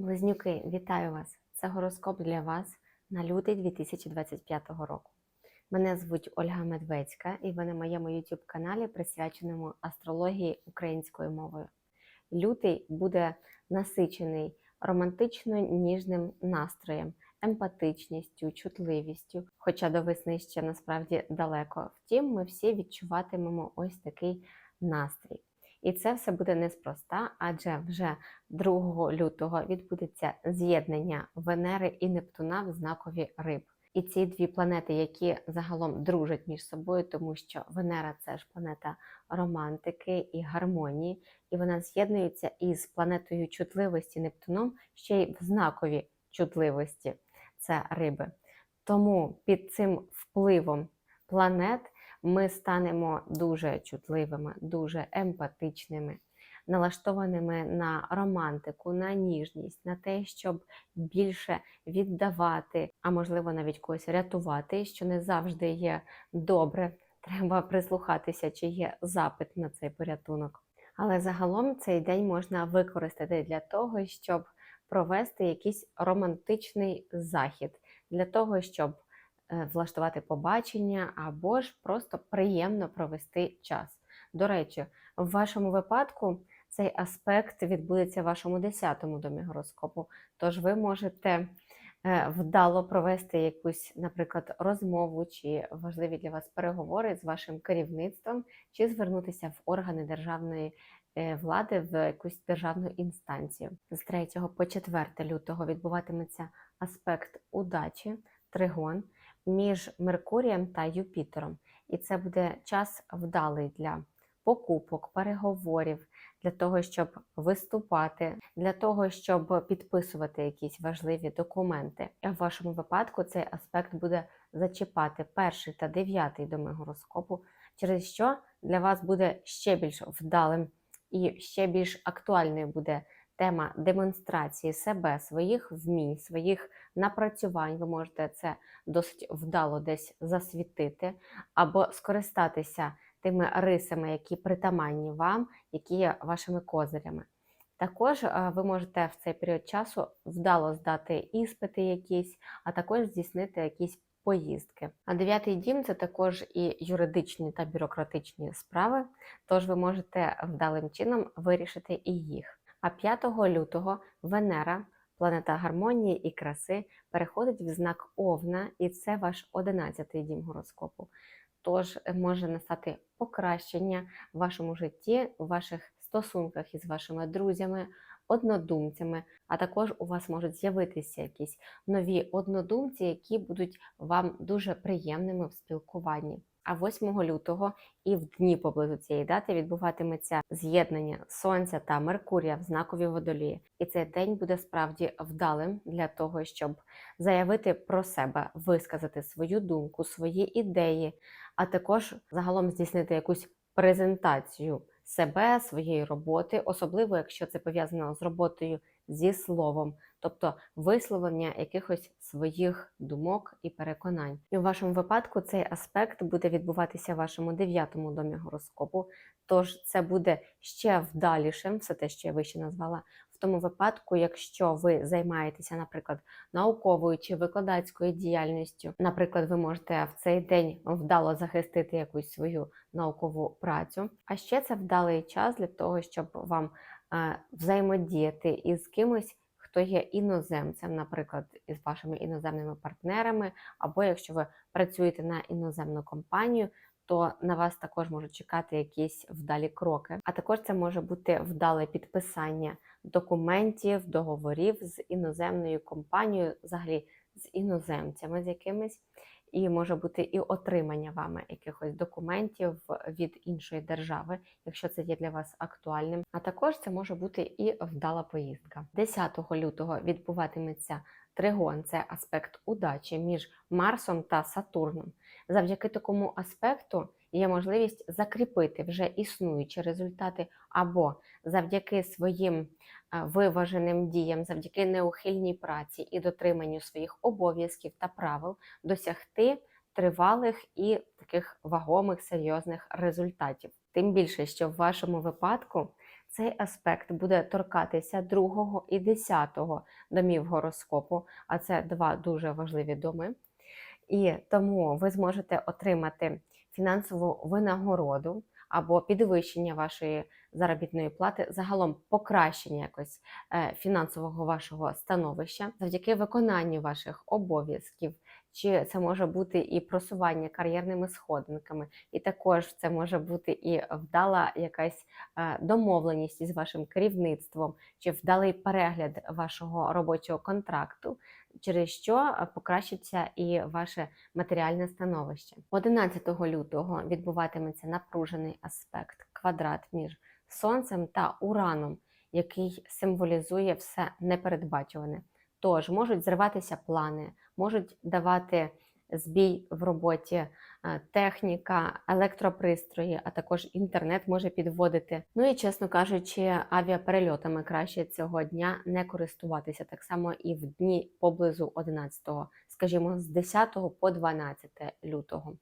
Близнюки, вітаю вас! Це гороскоп для вас на лютий 2025 року. Мене звуть Ольга Медведська, і ви на моєму YouTube каналі, присвяченому астрології українською мовою. Лютий буде насичений романтично ніжним настроєм, емпатичністю, чутливістю, хоча до весни ще насправді далеко. Втім, ми всі відчуватимемо ось такий настрій. І це все буде неспроста, адже вже 2 лютого відбудеться з'єднання Венери і Нептуна в знакові риб. І ці дві планети, які загалом дружать між собою, тому що Венера це ж планета романтики і гармонії, і вона з'єднується із планетою чутливості Нептуном ще й в знакові чутливості це риби. Тому під цим впливом планет ми станемо дуже чутливими, дуже емпатичними, налаштованими на романтику, на ніжність, на те, щоб більше віддавати, а можливо навіть когось рятувати, що не завжди є добре. Треба прислухатися, чи є запит на цей порятунок. Але загалом цей день можна використати для того, щоб провести якийсь романтичний захід, для того, щоб влаштувати побачення або ж просто приємно провести час. До речі, в вашому випадку цей аспект відбудеться в вашому 10-му домі гороскопу, тож ви можете е, вдало провести якусь, наприклад, розмову чи важливі для вас переговори з вашим керівництвом, чи звернутися в органи державної е, влади в якусь державну інстанцію. З 3 по 4 лютого відбуватиметься аспект удачі, тригон між Меркурієм та Юпітером. І це буде час вдалий для покупок, переговорів, для того, щоб виступати, для того, щоб підписувати якісь важливі документи. В вашому випадку цей аспект буде зачіпати перший та дев'ятий доми гороскопу, через що для вас буде ще більш вдалим і ще більш актуальною буде тема демонстрації себе, своїх вмінь, своїх напрацювань. Ви можете це досить вдало десь засвітити, або скористатися тими рисами, які притаманні вам, які є вашими козирями. Також е, ви можете в цей період часу вдало здати іспити якісь, а також здійснити якісь поїздки. А дев'ятий дім це також і юридичні та бюрократичні справи, тож ви можете вдалим чином вирішити і їх. А 5 лютого Венера, планета гармонії і краси, переходить в знак Овна, і це ваш 11-й дім гороскопу. Тож може настати покращення в вашому житті, в ваших стосунках із вашими друзями, однодумцями, а також у вас можуть з'явитися якісь нові однодумці, які будуть вам дуже приємними в спілкуванні. А 8 лютого і в дні поблизу цієї дати відбуватиметься з'єднання Сонця та Меркурія в знакові водолії. І цей день буде справді вдалим для того, щоб заявити про себе, висказати свою думку, свої ідеї, а також загалом здійснити якусь презентацію себе, своєї роботи, особливо якщо це пов'язано з роботою зі словом, тобто висловлення якихось своїх думок і переконань. І у вашому випадку цей аспект буде відбуватися в вашому дев'ятому домі гороскопу, тож це буде ще вдалішим, все те, що я вище назвала. В тому випадку, якщо ви займаєтеся, наприклад, науковою чи викладацькою діяльністю, наприклад, ви можете в цей день вдало захистити якусь свою наукову працю. А ще це вдалий час для того, щоб вам е, взаємодіяти із кимось, хто є іноземцем, наприклад, із вашими іноземними партнерами, або якщо ви працюєте на іноземну компанію. То на вас також можуть чекати якісь вдалі кроки. А також це може бути вдале підписання документів, договорів з іноземною компанією, взагалі з іноземцями з якимись, і може бути і отримання вами якихось документів від іншої держави, якщо це є для вас актуальним. А також це може бути і вдала поїздка. 10 лютого відбуватиметься тригон, це аспект удачі між Марсом та Сатурном. Завдяки такому аспекту є можливість закріпити вже існуючі результати, або завдяки своїм виваженим діям, завдяки неухильній праці і дотриманню своїх обов'язків та правил досягти тривалих і таких вагомих серйозних результатів. Тим більше, що в вашому випадку Цей аспект буде торкатися 2 і 10 домів гороскопу, а це два дуже важливі доми. І тому ви зможете отримати фінансову винагороду або підвищення вашої заробітної плати, загалом покращення якось е, фінансового вашого становища завдяки виконанню ваших обов'язків. Чи це може бути і просування кар'єрними сходинками, і також це може бути і вдала якась е, домовленість із вашим керівництвом, чи вдалий перегляд вашого робочого контракту, через що е, покращиться і ваше матеріальне становище. 11 лютого відбуватиметься напружений аспект квадрат між сонцем та ураном, який символізує все непередбачуване. Тож можуть зриватися плани, можуть давати збій в роботі техніка, електропристрої, а також інтернет може підводити. Ну і чесно кажучи, авіаперельотами краще цього дня не користуватися так само і в дні поблизу 11, скажімо, з 10 по 12 лютого.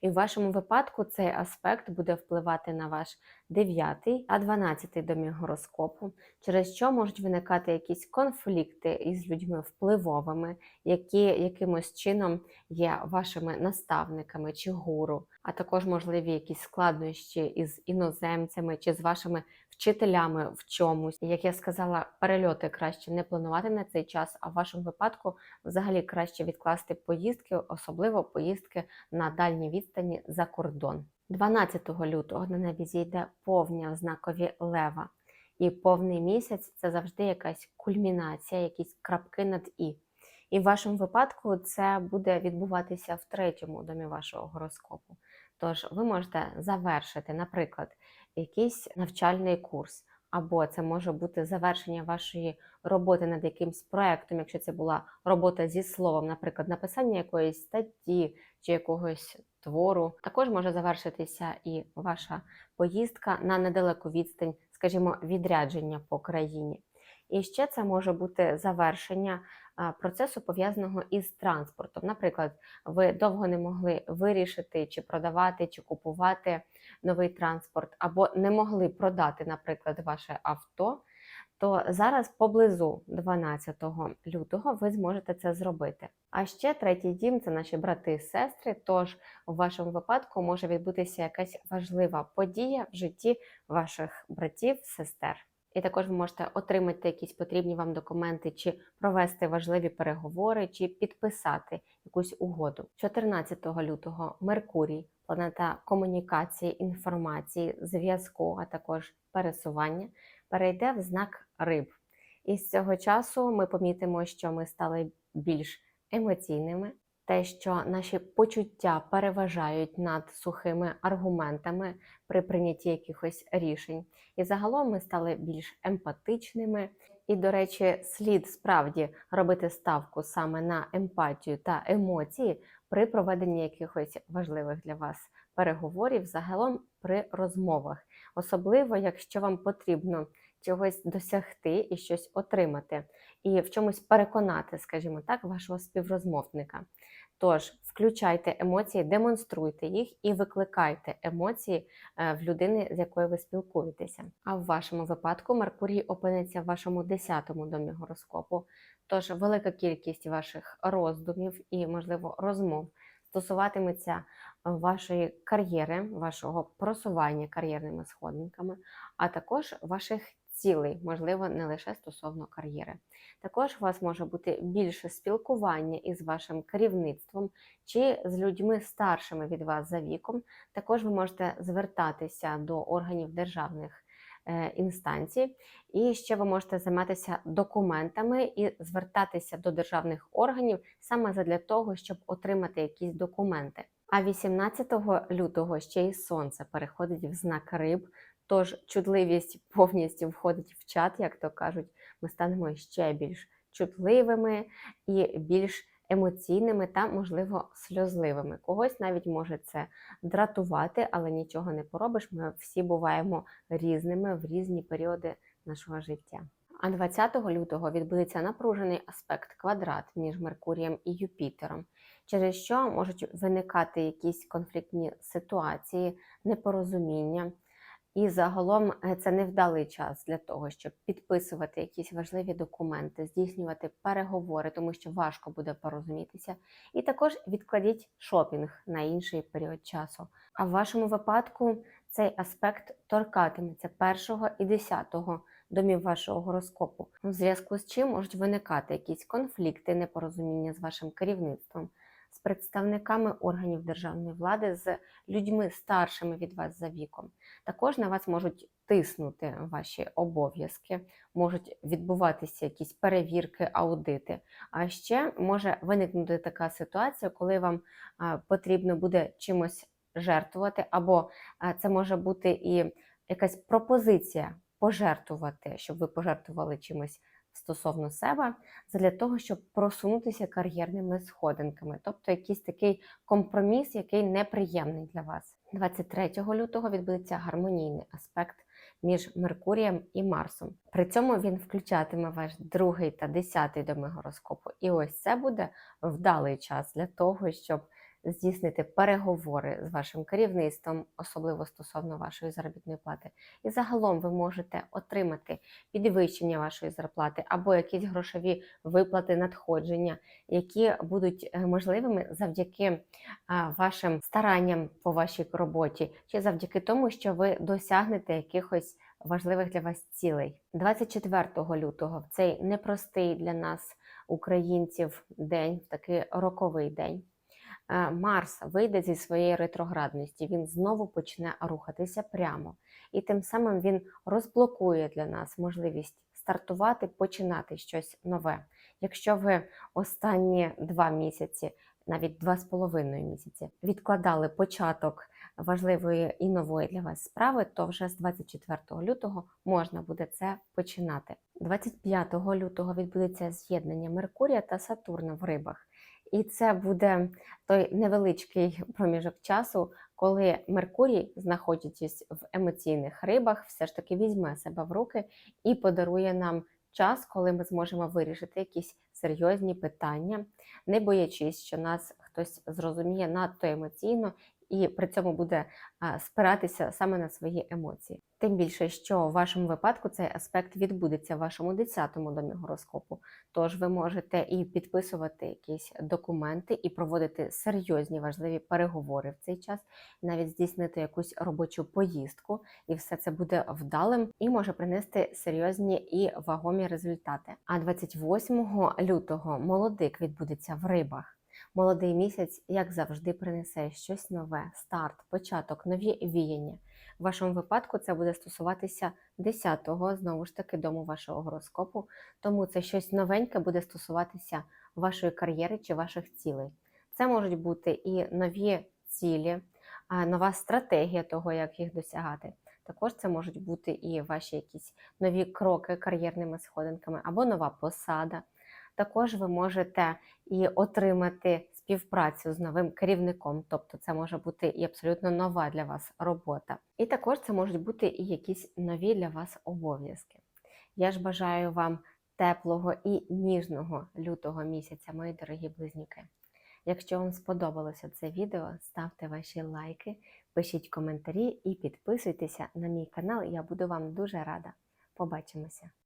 І в вашому випадку цей аспект буде впливати на ваш 9 та 12 домі гороскопу, через що можуть виникати якісь конфлікти із людьми впливовими, які якимось чином є вашими наставниками чи гуру, а також можливі якісь складнощі із іноземцями чи з вашими вчителями в чомусь. Як я сказала, перельоти краще не планувати на цей час, а в вашому випадку взагалі краще відкласти поїздки, особливо поїздки на дальній відстані за кордон. 12 лютого на небі зійде повня в знакові лева. І повний місяць це завжди якась кульмінація, якісь крапки над і. І в вашому випадку це буде відбуватися в третьому домі вашого гороскопу. Тож ви можете завершити, наприклад, якийсь навчальний курс, або це може бути завершення вашої роботи над якимсь проектом, якщо це була робота зі словом, наприклад, написання якоїсь статті чи якогось твору. Також може завершитися і ваша поїздка на недалеку відстань, скажімо, відрядження по країні. І ще це може бути завершення процесу пов'язаного із транспортом. Наприклад, ви довго не могли вирішити, чи продавати, чи купувати новий транспорт, або не могли продати, наприклад, ваше авто. То зараз поблизу 12 лютого ви зможете це зробити. А ще третій дім це наші брати і сестри. Тож у вашому випадку може відбутися якась важлива подія в житті ваших братів, сестер. І також ви можете отримати якісь потрібні вам документи, чи провести важливі переговори, чи підписати якусь угоду. 14 лютого Меркурій, планета комунікації, інформації, зв'язку, а також пересування, перейде в знак риб. І з цього часу ми помітимо, що ми стали більш емоційними, те, що наші почуття переважають над сухими аргументами при прийнятті якихось рішень. І загалом ми стали більш емпатичними. І, до речі, слід справді робити ставку саме на емпатію та емоції при проведенні якихось важливих для вас переговорів, загалом при розмовах, особливо якщо вам потрібно чогось досягти і щось отримати, і в чомусь переконати, скажімо так, вашого співрозмовника. Тож включайте емоції, демонструйте їх і викликайте емоції е, в людини, з якою ви спілкуєтеся. А в вашому випадку Меркурій опиниться в вашому 10-му домі гороскопу. Тож велика кількість ваших роздумів і, можливо, розмов стосуватиметься вашої кар'єри, вашого просування кар'єрними сходинками, а також ваших цілей, можливо, не лише стосовно кар'єри. Також у вас може бути більше спілкування із вашим керівництвом чи з людьми старшими від вас за віком. Також ви можете звертатися до органів державних е, інстанцій, і ще ви можете займатися документами і звертатися до державних органів саме для того, щоб отримати якісь документи. А 18 лютого ще й сонце переходить в знак риб. Тож чутливість повністю входить в чат, як то кажуть, ми станемо ще більш чутливими і більш емоційними та, можливо, сльозливими. Когось навіть може це дратувати, але нічого не поробиш. Ми всі буваємо різними в різні періоди нашого життя. А 20 лютого відбудеться напружений аспект квадрат між Меркурієм і Юпітером, через що можуть виникати якісь конфліктні ситуації, непорозуміння. І загалом е, це невдалий час для того, щоб підписувати якісь важливі документи, здійснювати переговори, тому що важко буде порозумітися. І також відкладіть шопінг на інший період часу. А в вашому випадку цей аспект торкатиметься першого і десятого домів вашого гороскопу, у зв'язку з чим можуть виникати якісь конфлікти, непорозуміння з вашим керівництвом, з представниками органів державної влади, з людьми старшими від вас за віком. Також на вас можуть тиснути ваші обов'язки, можуть відбуватися якісь перевірки, аудити. А ще може виникнути така ситуація, коли вам потрібно буде чимось жертвувати, або це може бути і якась пропозиція пожертвувати, щоб ви пожертвували чимось стосовно себе, для того, щоб просунутися кар'єрними сходинками, тобто якийсь такий компроміс, який неприємний для вас. 23 лютого відбудеться гармонійний аспект між Меркурієм і Марсом. При цьому він включатиме ваш другий та десятий доми гороскопу. І ось це буде вдалий час для того, щоб здійснити переговори з вашим керівництвом, особливо стосовно вашої заробітної плати. І загалом ви можете отримати підвищення вашої зарплати або якісь грошові виплати надходження, які будуть е, можливими завдяки вашим старанням по вашій роботі, чи завдяки тому, що ви досягнете якихось важливих для вас цілей. 24 лютого в цей непростий для нас, українців, день, такий роковий день. Е, Марс вийде зі своєї ретроградності, він знову почне рухатися прямо. І тим самим він розблокує для нас можливість стартувати, починати щось нове. Якщо ви останні два місяці, навіть два з половиною місяці, відкладали початок важливої і нової для вас справи, то вже з 24 лютого можна буде це починати. 25 лютого відбудеться з'єднання Меркурія та Сатурна в рибах. І це буде той невеличкий проміжок часу, коли Меркурій, знаходячись в емоційних рибах, все ж таки візьме себе в руки і подарує нам час, коли ми зможемо вирішити якісь серйозні питання, не боячись, що нас хтось зрозуміє надто емоційно і при цьому буде спиратися саме на свої емоції. Тим більше, що в вашому випадку цей аспект відбудеться в вашому 10-му домі гороскопу. Тож ви можете і підписувати якісь документи, і проводити серйозні важливі переговори в цей час, навіть здійснити якусь робочу поїздку, і все це буде вдалим і може принести серйозні і вагомі результати. А 28 лютого молодик відбудеться в рибах. Молодий місяць, як завжди, принесе щось нове, старт, початок, нові віяння. В вашому випадку це буде стосуватися 10-го, знову ж таки, дому вашого гороскопу, тому це щось новеньке буде стосуватися вашої кар'єри чи ваших цілей. Це можуть бути і нові цілі, нова стратегія того, як їх досягати. Також це можуть бути і ваші якісь нові кроки кар'єрними сходинками або нова посада. Також ви можете і отримати співпрацю з новим керівником, тобто це може бути і абсолютно нова для вас робота. І також це можуть бути і якісь нові для вас обов'язки. Я ж бажаю вам теплого і ніжного лютого місяця, мої дорогі близнюки. Якщо вам сподобалося це відео, ставте ваші лайки, пишіть коментарі і підписуйтеся на мій канал. Я буду вам дуже рада. Побачимося!